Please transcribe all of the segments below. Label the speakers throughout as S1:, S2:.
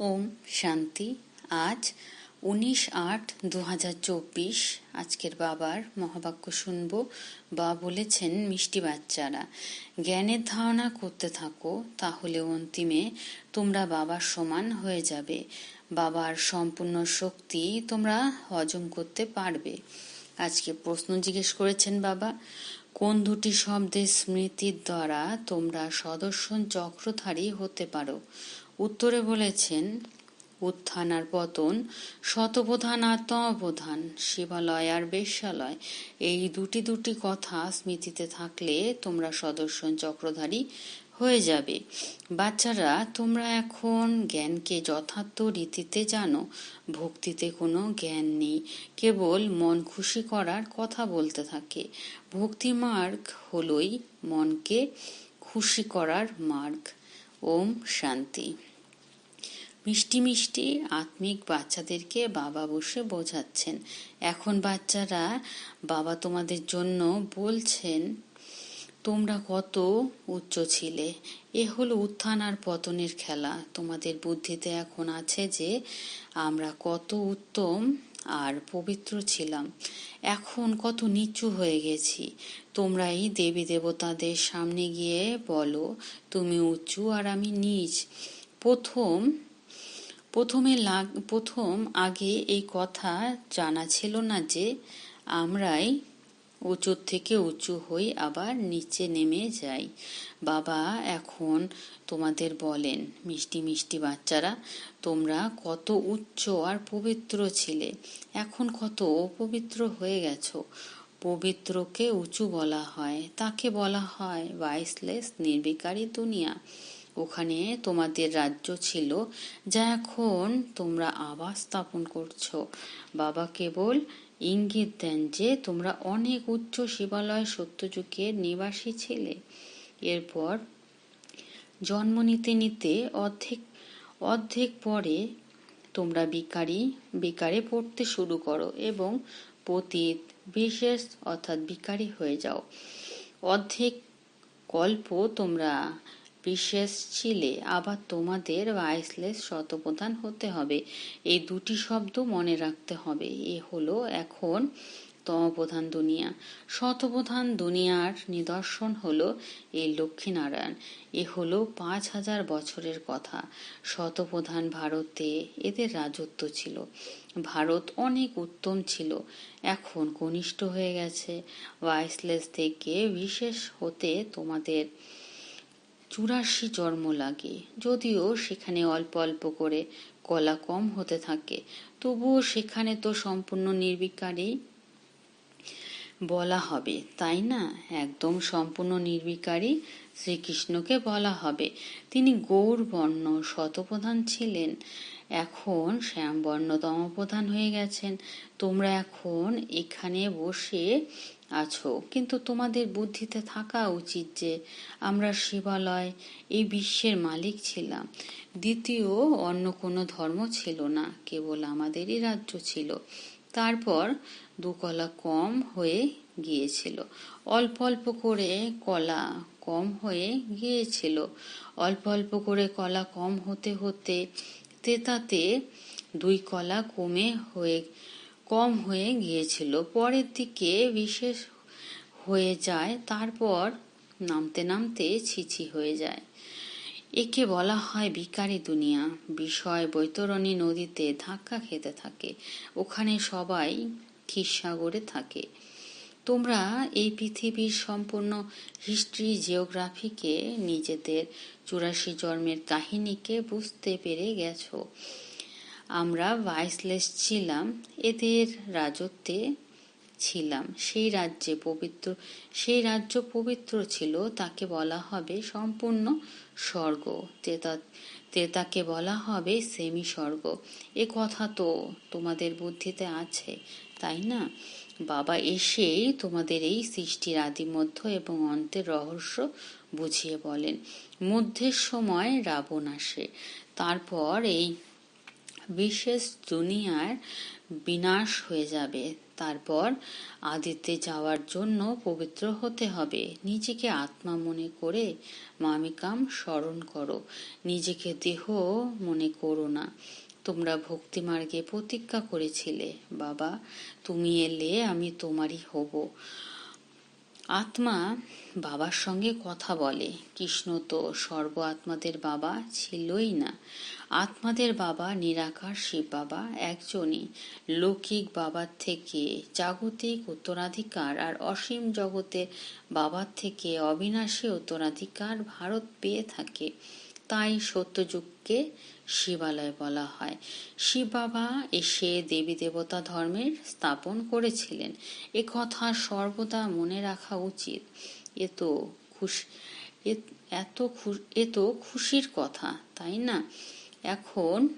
S1: ওম শান্তি। আজ উনিশ আট দু হাজার চব্বিশ। আজকের বাবার মহাবাক্য শুনব। বা বলেছেন, মিষ্টি বাচ্চারা, জ্ঞানের ধারণা করতে থাকো, তাহলে অন্তিমে তোমরা বাবার সমান হয়ে যাবে। বাবার সম্পূর্ণ শক্তি তোমরা হজম করতে পারবে। আজকে প্রশ্ন জিজ্ঞেস করেছেন বাবা, কোন দুটি শব্দের স্মৃতির দ্বারা তোমরা সদস্য চক্রধারী হতে পারো? উত্তরে বলেছেন উত্থান আর পতন শতপ্রধান আর তমপ্রধান, শিবালয় আর বেশ্যালয়। এই দুটি দুটি কথা স্মৃতিতে থাকলে তোমরা সদস্য চক্রধারী হয়ে যাবে। বাচ্চারা, তোমরা এখন জ্ঞানকে যথার্থ রীতিতে জানো, ভক্তিতে কোনো জ্ঞান নেই, কেবল মন খুশি করার কথা বলতে থাকে। ভক্তি মার্গ হলই মনকে খুশি করার মার্গ। ওম শান্তি। মিষ্টি মিষ্টি আত্মিক বাচ্চাদেরকে বাবা বসে বোঝাচ্ছেন। এখন বাচ্চারা বাবা তোমাদের জন্য বলছেন, তোমরা কত উচ্চ ছিলে। এ হলো উত্থান আর পতনের খেলা। তোমাদের বুদ্ধিতে এখন আছে যে আমরা কত উত্তম আর পবিত্র ছিলাম। এখন কত নিচু হয়ে গেছি। তোমরাই দেবী দেবতাদের সামনে গিয়ে বলো, তুমি উঁচু আর আমি নিচ। প্রথম প্রথমে লাগ, প্রথম আগে এই কথা জানা ছিল না যে আমরাই উঁচুর থেকে উঁচু হই আবার নিচে নেমে যাই। বাবা এখন তোমাদের বলেন, মিষ্টি মিষ্টি বাচ্চারা, তোমরা কত উচ্চ আর পবিত্র ছিলে। এখন কত অপবিত্র হয়ে গেছো। পবিত্রকে উঁচু বলা হয়, তাকে বলা হয় ওয়াইসলেস নির্বিকারী দুনিয়া। ওখানে তোমাদের রাজ্য ছিল, যা এখন তোমরা আবার স্থাপন করছ। বাবা কেবল ইঙ্গিত দেন যে তোমরা অনেক উচ্চ শিবালয় সত্যযুগের নিবাসী ছিলে। এরপর জন্ম নিতে নিতে অর্ধেক অর্ধেক পরে তোমরা বিকারি বিকারে পড়তে শুরু করো এবং পতীত, বিশেষ অর্থাৎ বিকারি হয়ে যাও। অর্ধেক কল্প তোমরা বিশেষ ছিলে আবার তোমাদের ওয়াইসলেস শতপ্রধান হতে হবে। এই দুটি শব্দ মনে রাখতে হবে। এ হলো এখন তমপ্রধান দুনিয়া। শতপ্রধান দুনিয়ার নিদর্শন হলো এই লক্ষ্মীনারায়ণ। এ হলো পাঁচ হাজার বছরের কথা। শতপ্রধান ভারতে এদের রাজত্ব ছিল। ভারত অনেক উত্তম ছিল। এখন কনিষ্ঠ হয়ে গেছে। ওয়াইসলেস থেকে বিশেষ হতে তোমাদের চুরাশি জন্ম লাগে। যদিও সেখানে অল্প অল্প করে কলা কম হতে থাকে, তবুও সেখানে তো সম্পূর্ণ নির্বিকারই বলা হবে, তাই না? একদম সম্পূর্ণ নির্বিকারী শ্রীকৃষ্ণকে বলা হবে। তিনি গৌর বর্ণ শতপ্রধান ছিলেন। এখন শ্যামবর্ণ প্রধান হয়ে গেছেন। তোমরা এখন এখানে বসে আছো। কিন্তু তোমাদের বুদ্ধিতে থাকা উচিত যে আমরা শিবালয়, এই বিশ্বের মালিক ছিলাম। দ্বিতীয় অন্য কোনো ধর্ম ছিল না, কেবল আমাদেরই রাজ্য ছিল। তারপর দু কলা কম হয়ে গিয়েছিল। অল্প অল্প করে কলা কম হয়ে গিয়েছিল। অল্প অল্প করে কলা কম হতে হতে তেতাতে দুই কলা কমে হয়ে, কম হয়ে গিয়েছিল। পরের দিকে বিশেষ হয়ে যায়, তারপর নামতে নামতে ছিছি হয়ে যায়। একে বলা হয় বিকারী দুনিয়া। বিষয় বৈতরণী নদীতে ধাক্কা খেতে থাকে। ওখানে সবাই ক্ষীরসাগরে থাকে। তোমরা এই পৃথিবীর সম্পূর্ণ হিস্ট্রি জিওগ্রাফিকে নিজেদের চুরাশি জন্মের কাহিনীকে বুঝতে পেরে গেছো। আমরা ভাইসলেস ছিলাম, এদের রাজত্বে ছিলাম। সেই রাজ্যে পবিত্র, সেই রাজ্য পবিত্র ছিল, তাকে বলা হবে সম্পূর্ণ স্বর্গ। তেতাকে বলা হবে সেমি স্বর্গ। এ কথা তো তোমাদের বুদ্ধিতে আছে, তাই না? বাবা এসেই তোমাদের এই সৃষ্টির আদি মধ্য এবং অন্তের রহস্য বুঝিয়ে বলেন। মধ্যের সময় রাবণ আসে। তারপর এই বিশেষ দুনিয়ার বিনাশ হয়ে যাবে। তারপর আদিতে যাওয়ার জন্য পবিত্র হতে হবে। নিজেকে আত্মা মনে করে মামিকাম স্মরণ করো। নিজেকে দেহ মনে করো না। তোমরা ভক্তিমার্গে প্রতিজ্ঞা করেছিলে, বাবা। তুমি এলে আমি তোমারই হব। আত্মা বাবার সঙ্গে কথা বলে। কৃষ্ণ তো সর্ব আত্মাদের বাবা ছিলই না। আত্মাদের বাবা নিরাকার শিব বাবা একজনই। লৌকিক বাবার থেকে জাগতিক উত্তরাধিকার আর অসীম জগতের বাবার থেকে অবিনাশী উত্তরাধিকার ভারত পেয়ে থাকে। তাই সত্যযুগকে শিবালয় বলা হয়। শিব বাবা এসে দেবী দেবতা ধর্মের স্থাপন করেছিলেন। এ কথা সর্বদা মনে রাখা উচিত। এ তো খুশি এত এ তো খুশির কথা, তাই না? এখন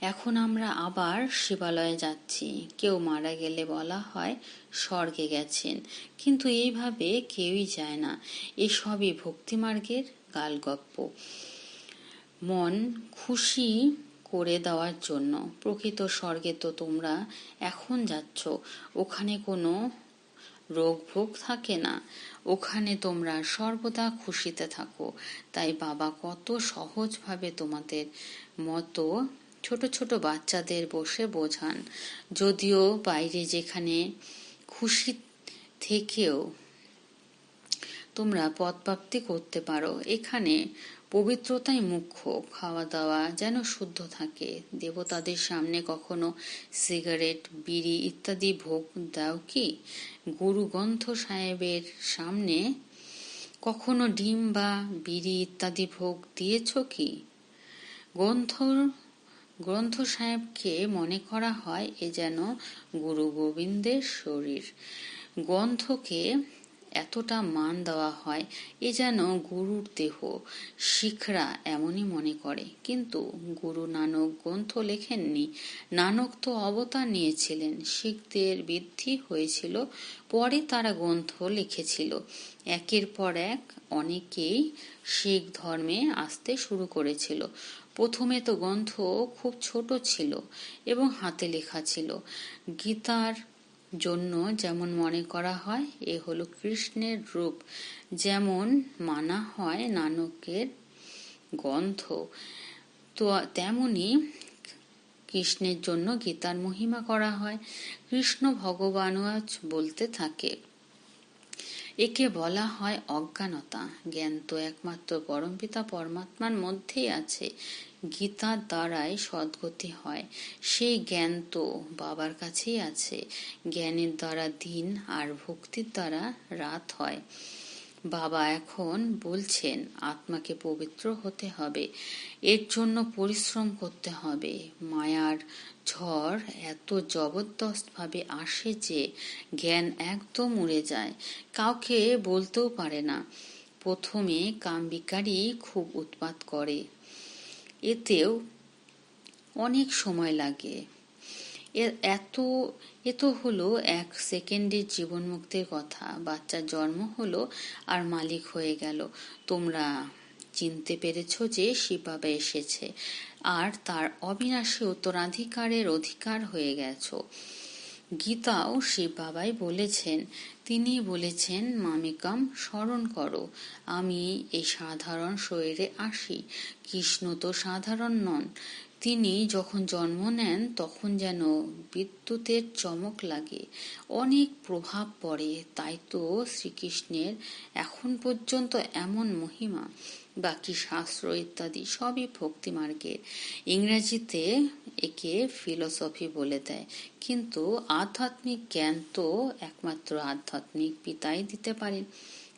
S1: এখন আমরা আবার শিবালয়ে যাচ্ছি। কেউ মারা গেলে বলা হয় স্বর্গে গেছেন। কিন্তু এইভাবে কেউই যায় না। এসবই ভক্তিমার্গের গালগপ্প মন খুশি করে দেওয়ার জন্য। প্রকৃত স্বর্গে তো তোমরা এখন যাচ্ছ, ওখানে কোনো রোগ ভোগ থাকে না। ওখানে তোমরা সর্বদা খুশিতে থাকো। তাই বাবা কত সহজভাবে তোমাদের মতো ছোট ছোট বাচ্চাদের বসে বোঝান। যদিও বাইরে যেখানে খুশি থেকেও তোমরা পদপ্রাপ্তি করতে পারো। এখানে পবিত্রতাই মুখ্য। খাওয়া দাওয়া যেন শুদ্ধ থাকে। দেবতাদের সামনে কখনো সিগারেট, বিড়ি ইত্যাদি ভোগ দাও কি? গুরু গ্রন্থ সাহেবের সামনে কখনো ডিম বা বিড়ি ইত্যাদি ভোগ দিয়েছ কি? গ্রন্থ গ্রন্থ সাহেবকে মনে করা হয় এ যেন গুরু গোবিন্দের শরীর। গ্রন্থকে এতটা মান দেওয়া হয় এ যেন গুরুর দেহ। শিখরা এমনই মনে করে। কিন্তু গুরু নানক গ্রন্থ লেখেননি। নানক তো অবতার নিয়েছিলেন। শিখদের বৃদ্ধি হয়েছিল, পরে তারা গ্রন্থ লিখেছিল। একের পর এক অনেকেই শিখ ধর্মে আসতে শুরু করেছিল। প্রথমে তো গ্রন্থ খুব ছোট ছিল এবং হাতে লেখা ছিল। গীতার জন্য যেমন মনে করা হয়, এ হলো কৃষ্ণের রূপ। যেমন মানা হয় নানকের গ্রন্থ তো তেমনি কৃষ্ণের জন্য গীতার মহিমা করা হয়। কৃষ্ণ ভগবান বলতে থাকে একে বলা হয় অজ্ঞানতা। জ্ঞান তো একমাত্র পরমপিতা পরমাত্মার মধ্যেই আছে। গীতার দ্বারাই সদ্গতি হয়। সেই জ্ঞান তো বাবার কাছেই আছে। জ্ঞানের দ্বারা দিন আর ভক্তির দ্বারা রাত হয়। বাবা এখন বলছেন, আত্মাকে পবিত্র হতে হবে। এর জন্য পরিশ্রম করতে হবে। মায়ার ঝড় এত জবরদস্তভাবে আসে যে জ্ঞান একদম উড়ে যায়। কাউকে বলতেও পারে না। প্রথমে কামবিকারী খুব উৎপাত করে। এতেও অনেক সময় লাগে। এত, এ তো হলো এক সেকেন্ডের জীবন মুক্তির কথা। বাচ্চার জন্ম হলো আর মালিক হয়ে গেল। তোমরা চিনতে পেরেছ যে শিবাবা এসেছে। আর তার অবিনাশী উত্তরাধিকারের অধিকার হয়ে গেছ। গীতাও শিব বাবাই বলেছেন, তিনি বলেছেন, মামিকাম, স্মরণ করো, আমি এই সাধারণ শরীরে আসি, কৃষ্ণ তো সাধারণ নন। তিনি যখন জন্ম নেন, তখন যেন বিদ্যুতের চমক লাগে, অনেক প্রভাব পড়ে, তাই তো শ্রীকৃষ্ণের এখন পর্যন্ত এমন মহিমা। বাকি শাস্ত্র ইত্যাদি সবই ভক্তি মার্গের ইংরেজিতে একে ফিলোসফি বলে দেয়। কিন্তু আধ্যাত্মিক জ্ঞান তো একমাত্র আধ্যাত্মিক পিতাই দিতে পারেন।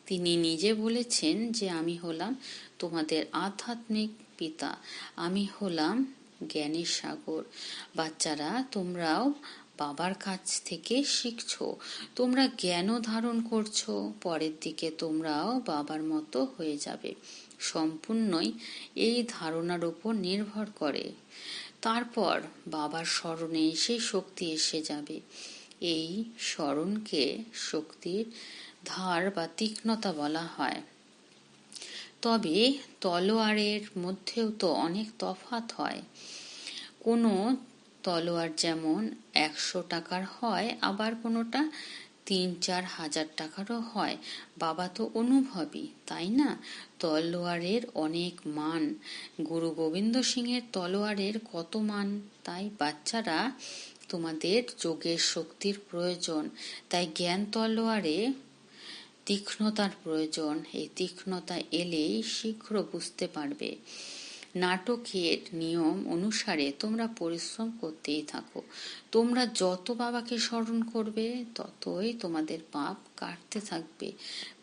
S1: তিনি নিজে বলেছেন যে, আমি হলাম তোমাদের আধ্যাত্মিক পিতা। আমি হলাম জ্ঞানের সাগর। বাচ্চারা, তোমরাও বাবার কাছ থেকে শিখছো। তোমরা জ্ঞানও ধারণ করছ। পরের দিকে তোমরাও বাবার মতো হয়ে যাবে। সম্পূর্ণই এই ধারণার উপর নির্ভর করে। তারপর বাবার স্মরণে সেই শক্তি এসে যাবে। এই স্মরণকে শক্তির ধার বা তীক্ষ্ণতা বলা হয়। তবে তলোয়ারের মধ্যেও তো অনেক তফাত হয়। কোনো তলোয়ার যেমন একশো টাকার হয়, আবার কোনোটা তিন চার হাজার টাকারও হয়। বাবা তো অনুভবী, তাই না? তলোয়ারের অনেক মান। গুরু গোবিন্দ সিংয়ের তলোয়ারের কত মান? তাই বাচ্চারা তোমাদের যোগের শক্তির প্রয়োজন। তাই জ্ঞান তলোয়ারে তীক্ষ্ণতার প্রয়োজন। এই তীক্ষ্ণতা এলেই শীঘ্র বুঝতে পারবে। নাটকের নিয়ম অনুসারে তোমরা পরিশ্রম করতেই থাকো। তোমরা যত বাবাকে স্মরণ করবে, ততই তোমাদের পাপ কাটতে থাকবে।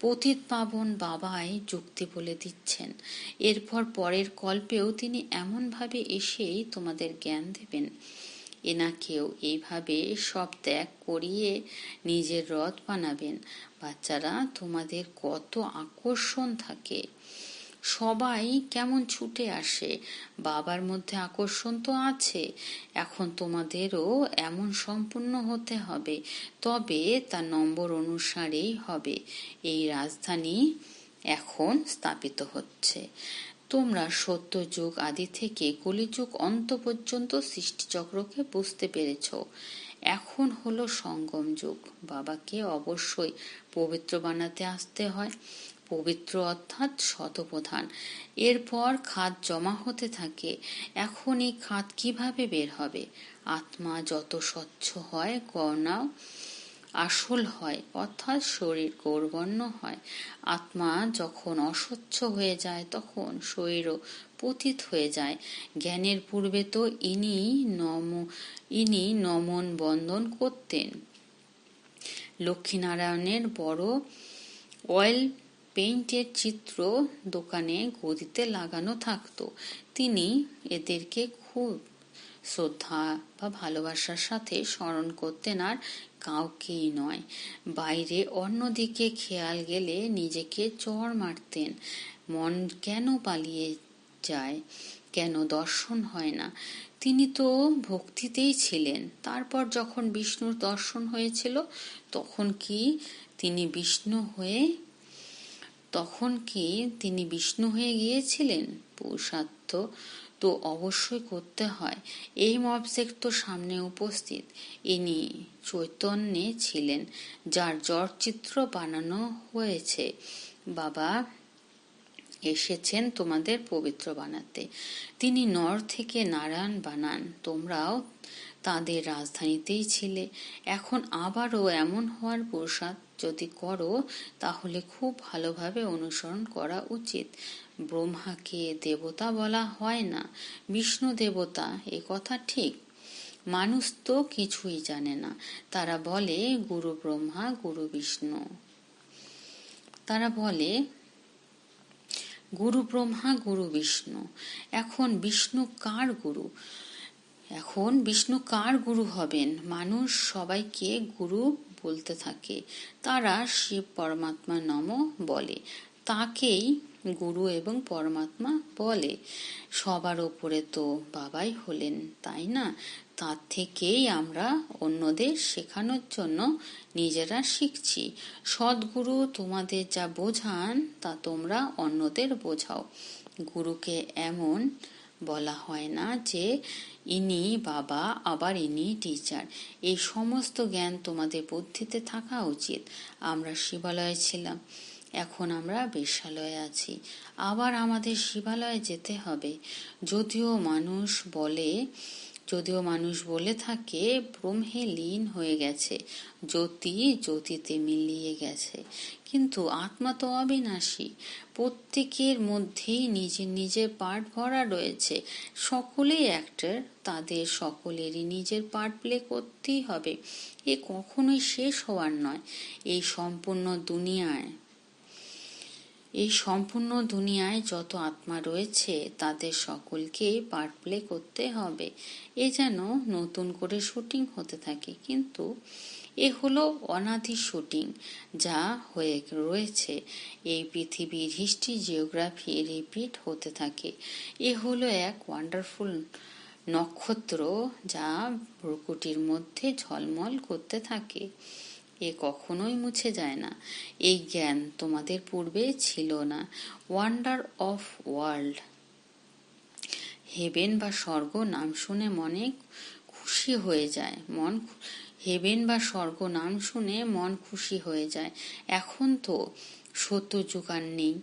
S1: পতিত পাবন বাবাই যুক্তি বলে দিচ্ছেন। এরপর পরের কল্পেও তিনি এমনভাবে এসেই তোমাদের জ্ঞান দেবেন। এনাকেও এইভাবে সব ত্যাগ করিয়ে নিজের রথ বানাবেন। বাচ্চারা, তোমাদের কত আকর্ষণ থাকে। সবাই কেমন ছুটে আসে? বাবার মধ্যে আকর্ষণ তো আছে। এখন তোমাদেরও এমন সম্পূর্ণ হতে হবে। তবে তা নম্বর অনুসারেই হবে। এই রাজধানী এখন স্থাপিত হচ্ছে। তোমরা সত্য যুগ আদি থেকে কলিযুগ অন্ত পর্যন্ত সৃষ্টিচক্রকে বুঝতে পেরেছ। এখন হলো সঙ্গম যুগ। বাবাকে অবশ্যই পবিত্র বানাতে আসতে হয়। পবিত্র অর্থাৎ শতপ্রধান। এরপর খাত জমা হতে থাকে। এখন এই খাত কীভাবে বের হবে? আত্মা যত স্বচ্ছ হয় গণাও আসল হয়, অর্থাৎ শরীর গৌরবর্ণ হয়। আত্মা যখন অস্বচ্ছ হয়ে যায়, তখন শরীরও পতিত হয়ে যায়। জ্ঞানের পূর্বে তো ইনি নম, ইনি নমন বন্দন করতেন। লক্ষ্মীনারায়ণের বড় অয়েল পেইন্টের চিত্র দোকানে গদিতে লাগানো থাকতো। তিনি এদেরকে খুব শ্রদ্ধা বা ভালোবাসার সাথে স্মরণ করতেন আর কাউকেই নয়। বাইরে অন্যদিকে খেয়াল গেলে নিজেকে চড় মারতেন। মন কেন পালিয়ে যায়, কেন দর্শন হয় না? তিনি তো ভক্তিতেই ছিলেন। তারপর যখন বিষ্ণুর দর্শন হয়েছিল, তখন কি তিনি বিষ্ণু হয়ে তখন কি তিনি বিষ্ণু হয়ে গিয়েছিলেন? পুরুষার্থ তো অবশ্যই করতে হয়। এই মবসেক তো সামনে উপস্থিত। ইনি চৈতন্যে ছিলেন, যার চিত্র বানানো হয়েছে। বাবা এসেছেন তোমাদের পবিত্র বানাতে। তিনি নর থেকে নারায়ণ বানান। তোমরাও তাদের রাজধানীতেই ছিলে। এখন আবারও এমন হওয়ার প্রসাদ যদি করো, তাহলে খুব ভালোভাবে অনুসরণ করা উচিত। ব্রহ্মাকে দেবতা বলা হয় না, বিষ্ণু দেবতা, এ কথা ঠিক। মানুষ তো কিছুই জানে না। তারা বলে, গুরু ব্রহ্মা, গুরু বিষ্ণু। তারা বলে, গুরু ব্রহ্মা, গুরু বিষ্ণু। এখন বিষ্ণু কার গুরু? এখন বিষ্ণু কার গুরু হবেন? মানুষ সবাইকে গুরু বলতে থাকে। তারা শিব পরমাত্মা নম বলে। তাকেই গুরু এবং পরমাত্মা বলে। সবার ওপরে তো বাবাই হলেন, তাই না? তার থেকেই আমরা অন্যদের শেখানোর জন্য নিজেরা শিখছি। সদ্গুরু তোমাদের যা বোঝান, তা তোমরা অন্যদের বোঝাও। গুরুকে এমন বলা হয় না যে ইনি বাবা, আবার ইনি টিচার এই সমস্ত জ্ঞান তোমাদের বুদ্ধিতে থাকা উচিত। আমরা শিবালয়ে ছিলাম। এখন আমরা বেশ্যালয়ে আছি। আবার আমাদের শিবালয়ে যেতে হবে। যদিও মানুষ বলে যদিও মানুষ বলে থাকে, ব্রহ্মে লীন হয়ে গেছে, জ্যোতি জ্যোতিতে মিলিয়ে গেছে। কিন্তু আত্মা তো অবিনাশী, প্রত্যেকের মধ্যেই নিজের নিজের পার্ট ভরা রয়েছে। সকলেই অ্যাক্টর তাদের সকলেরই নিজের পার্ট প্লে করতেই হবে। এ কখনোই শেষ হওয়ার নয়। এই সম্পূর্ণ দুনিয়ায় এই সম্পূর্ণ দুনিয়ায় যত আত্মা রয়েছে, তাদের সকলকে পার্ট প্লে করতে হবে। এ যেন নতুন করে শুটিং হতে থাকে। কিন্তু এ হলো অনাদি শুটিং যা হয়ে রয়েছে। এই পৃথিবীর হিস্ট্রি জিওগ্রাফি রিপিট হতে থাকে। এ হলো এক ওয়ান্ডারফুল নক্ষত্র যা ভ্রুকুটির মধ্যে ঝলমল করতে থাকে। এ কখনোই মুছে যায় না। এই জ্ঞান তোমাদের পূর্বে ছিল না। ওয়ান্ডার অফ ওয়ার্ল্ড হেভেন বা স্বর্গ নাম শুনে মনে খুশি হয়ে যায়। মন হেভেন বা স্বর্গ নাম শুনে মন খুশি হয়ে যায়। এখন তো সত্যযুগ আর নেই।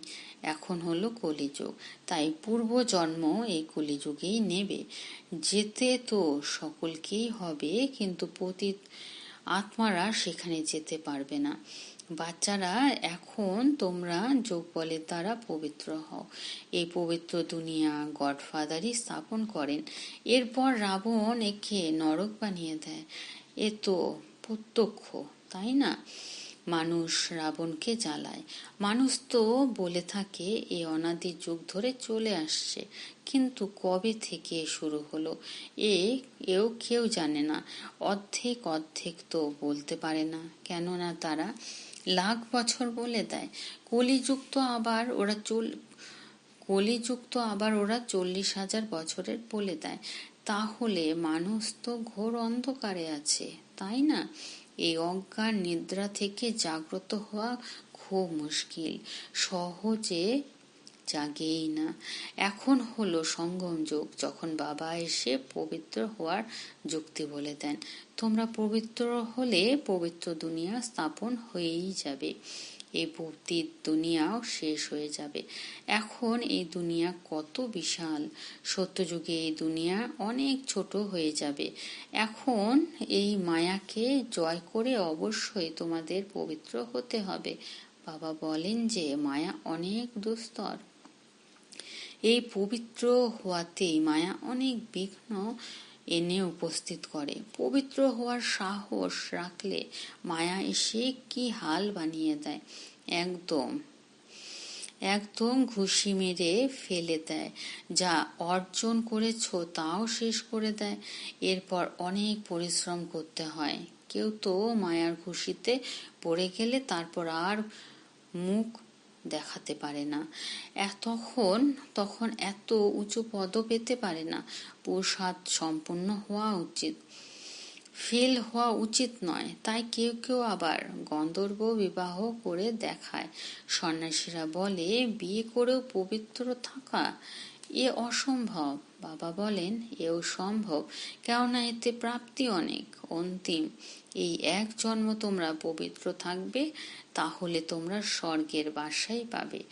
S1: এখন হলো কলিযুগ। তাই পূর্ব জন্ম এই কলিযুগেই নেবে। যেতে তো সকলকেই হবে, কিন্তু পতিত আত্মারা সেখানে যেতে পারবে না। বাচ্চারা, এখন তোমরা যোগ বলের দ্বারা পবিত্র হও। এই পবিত্র দুনিয়া গডফাদারই স্থাপন করেন। এরপর রাবণ একে নরক বানিয়ে দেয়। এ তো প্রত্যক্ষ, তাই না? মানুষ রাবণকে জ্বালায়। মানুষ তো বলে থাকে, এ অনাদি যুগ ধরে চলে আসছে। কিন্তু কবে থেকে শুরু হলো? এ এও কেউ জানে না। অর্ধেক অর্ধেক তো বলতে পারে না। কেননা তারা লাখ বছর বলে দেয়। কলিযুগ তো আবার ওরা চল কলিযুগ তো আবার ওরা চল্লিশ হাজার বছরের বলে দেয়। তাহলে মানুষ তো ঘোর অন্ধকারে আছে, তাই না? এই অজ্ঞান নিদ্রা থেকে জাগ্রত হওয়া খুব মুশকিল। সহজে জাগেই না। এখন হলো সঙ্গম যোগ, যখন বাবা এসে পবিত্র হওয়ার যুক্তি বলে দেন। তোমরা পবিত্র হলে পবিত্র দুনিয়া স্থাপন হয়েই যাবে। এই ভক্তির দুনিয়াও শেষ হয়ে যাবে। এখন এই দুনিয়া কত বিশাল। সত্যযুগে এই দুনিয়া অনেক ছোট হয়ে যাবে। এখন এই মায়াকে জয় করে অবশ্যই তোমাদের পবিত্র হতে হবে। বাবা বলেন যে, মায়া অনেক দুস্তর। এই পবিত্র হওয়াতেই মায়া অনেক বিঘ্ন এনে উপস্থিত করে। পবিত্র হওয়ার সাহস রাখলে মায়া এসে কি হাল বানিয়ে দেয়? একদম একদম ঘুষি মেরে ফেলে দেয়। যা অর্জন করেছ তাও শেষ করে দেয়। এরপর অনেক পরিশ্রম করতে হয়। কেউ তো মায়ার ঘুষিতে পড়ে গেলে তারপর আর মুখ দেখাতে পারে না। তখন তখন এত উঁচু পদ পেতে পারে না। প্রসাদ সম্পূর্ণ হওয়া উচিত। ফেল হওয়া উচিত নয়। তাই কেউ কেউ আবার গন্ধর্ব বিবাহ করে দেখায়। সন্ন্যাসীরা বলে, বিয়ে করেও পবিত্র থাকা এ অসম্ভব। বাবা বলেন, এও সম্ভব। কেননা এতে প্রাপ্তি অনেক, অন্তিম। এই এক জন্ম তোমরা পবিত্র থাকবে, তাহলে তোমরা স্বর্গের বাসাই পাবে।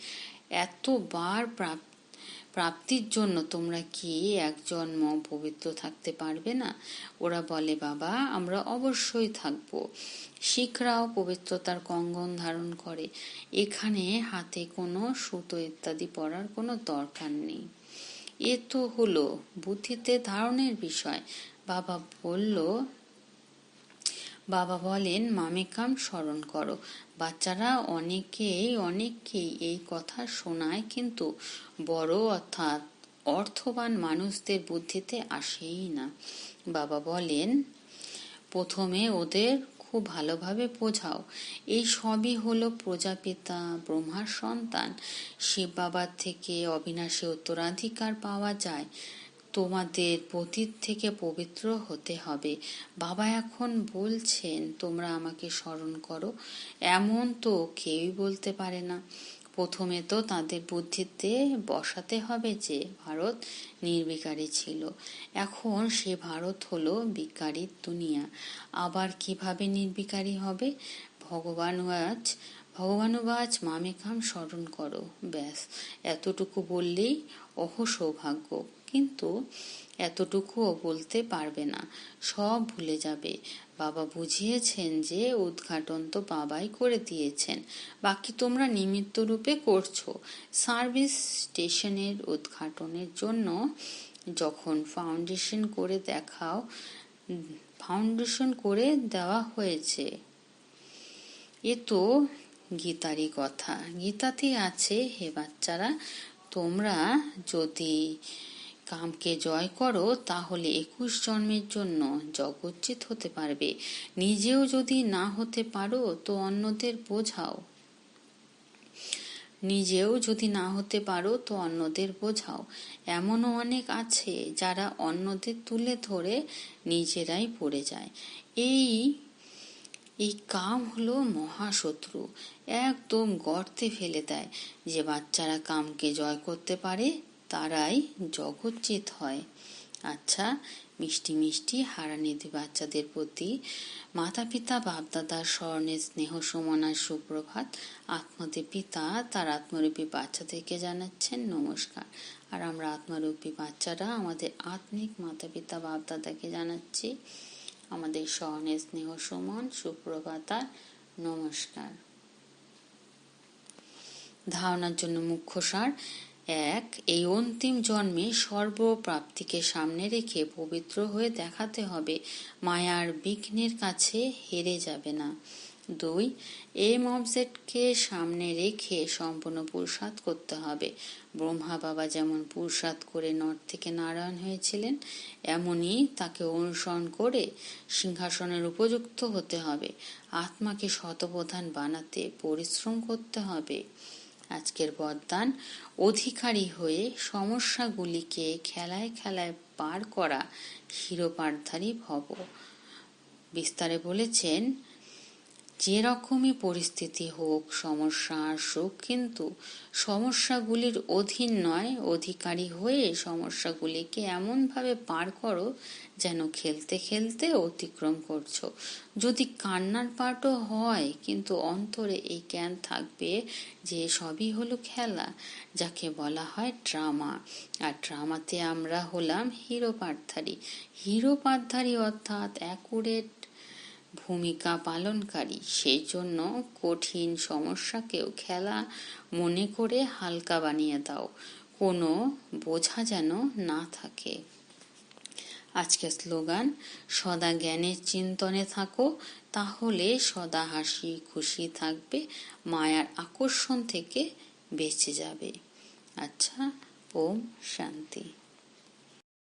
S1: এতবার প্রাপ্তি প্রাপ্তির জন্য তোমরা কি এক জন্ম পবিত্র থাকতে পারবে না? ওরা বলে, বাবা, আমরা অবশ্যই থাকব। শিখরাও পবিত্রতার কঙ্গন ধারণ করে। এখানে হাতে কোনো সুতো ইত্যাদি পরার কোনো দরকার নেই। এ তো হলো বুদ্ধিতে ধারণের বিষয়। বাবা বলল বাবা বলেন মামেকাম স্মরণ করো। বাচ্চারা অনেকেই অনেককেই এই কথা শোনায়, কিন্তু বড় অর্থাৎ অর্থবান মানুষদের বুদ্ধিতে আসেই না। বাবা বলেন, প্রথমে ওদের খুব ভালোভাবে বোঝাও। এই সবই হলো প্রজাপিতা, ব্রহ্মার সন্তান। শিব বাবার থেকে অবিনাশী উত্তরাধিকার পাওয়া যায়। তোমাদের পতীত থেকে পবিত্র হতে হবে। বাবা এখন বলছেন, তোমরা আমাকে স্মরণ করো। এমন তো কেউই বলতে পারে না। প্রথমে তো তাদের বুদ্ধিতে বসাতে হবে যে, ভারত নির্বিকারী ছিল। এখন সে ভারত হলো বিকারীর দুনিয়া। আবার কীভাবে নির্বিকারী হবে? ভগবান আজ ভগবানুবাজ মামেকাম স্মরণ করো। ব্যাস, এতটুকু বললেই অহ সৌভাগ্য কিন্তু এতটুকুও বলতে পারবে না। সব ভুলে যাবে। বাবা বুঝিয়েছেন যে উদ্ঘাটন তো বাবাই করে দিয়েছেন। বাকি তোমরা নিমিত্ত রূপে করছ। সার্ভিস স্টেশনের উদ্ঘাটনের জন্য যখন ফাউন্ডেশন করে দেখাও, ফাউন্ডেশন করে দেওয়া হয়েছে। এ তো গীতারই কথা। গীতাতে আছে, হে বাচ্চারা, তোমরা যদি কামকে জয় করো, তাহলে একুশ জন্মের জন্য জগজ্জিত হতে পারবে। নিজেও যদি না হতে পারো, তো অন্যদের বোঝাও। নিজেও যদি না হতে পারো, তো অন্যদের বোঝাও। এমনও অনেক আছে যারা অন্যদের তুলে ধরে নিজেরাই পড়ে যায়। এই এই কাম হলো মহাশত্রু। একদম গর্তে ফেলে দেয়। যে বাচ্চারা কামকে জয় করতে পারে তারাই জগজ্জিত হয়। আচ্ছা মিষ্টি মিষ্টি হারানিধি বাচ্চাদের প্রতি মাতা পিতা বাপদাদার স্মরণে স্নেহ সমানার সুপ্রভাত আত্মদে পিতা তার আত্মরূপী বাচ্চাদেরকে জানাচ্ছেন নমস্কার। আর আমরা আত্মরূপী বাচ্চারা আমাদের আত্মিক মাতা পিতা বাপদাদাকে জানাচ্ছি। আমাদের স্মরণে স্নেহ সমান সুপ্রভাতার নমস্কার। ধারণার জন্য মুখ্য সার এক, এই অন্তিম জন্মে সর্বপ্রাপ্তিকে সামনে রেখে পবিত্র হয়ে দেখাতে হবে, মায়ার বিঘ্নের কাছে হেরে যাবে না। দুই, এই মবসেটকে সামনে রেখে সম্পূর্ণ পুরুষাদ করতে হবে। ব্রহ্মা বাবা যেমন পুরুষাদ করে নর থেকে নারায়ণ হয়েছিলেন, এমনই তাকে অনুসরণ করে সিংহাসনের উপযুক্ত হতে হবে। আত্মাকে শতপ্রধান বানাতে পরিশ্রম করতে হবে। আজকের বরদান অধিকারী হয়ে সমস্যাগুলিকে খেলায় খেলায় পার করা হিরোপারধারী ভব। বিস্তারে বলেছেন যে রকমই পরিস্থিতি হোক, সমস্যা আসুক, কিন্তু সমস্যাগুলির অধীন নয়। অধিকারী হয়ে সমস্যাগুলিকে এমনভাবে পার করো যেন খেলতে খেলতে অতিক্রম করছ। যদি কান্নার পাটও হয়, কিন্তু অন্তরে এই জ্ঞান থাকবে যে সবই হলো খেলা, যাকে বলা হয় ড্রামা। আর ড্রামাতে আমরা হলাম হিরো পাঠধারী হিরো পাঠধারী অর্থাৎ অ্যাকুরেট ভূমিকা পালনকারী। সেই জন্য কঠিন সমস্যাকেও খেলা মনে করে হালকা বানিয়ে দাও। কোনো বোঝা যেন না থাকে। আজকের স্লোগান, সদা জ্ঞানের চিন্তনে থাকো, তাহলে সদা হাসি খুশি থাকবে, মায়ার আকর্ষণ থেকে বেঁচে যাবে। আচ্ছা ওম শান্তি।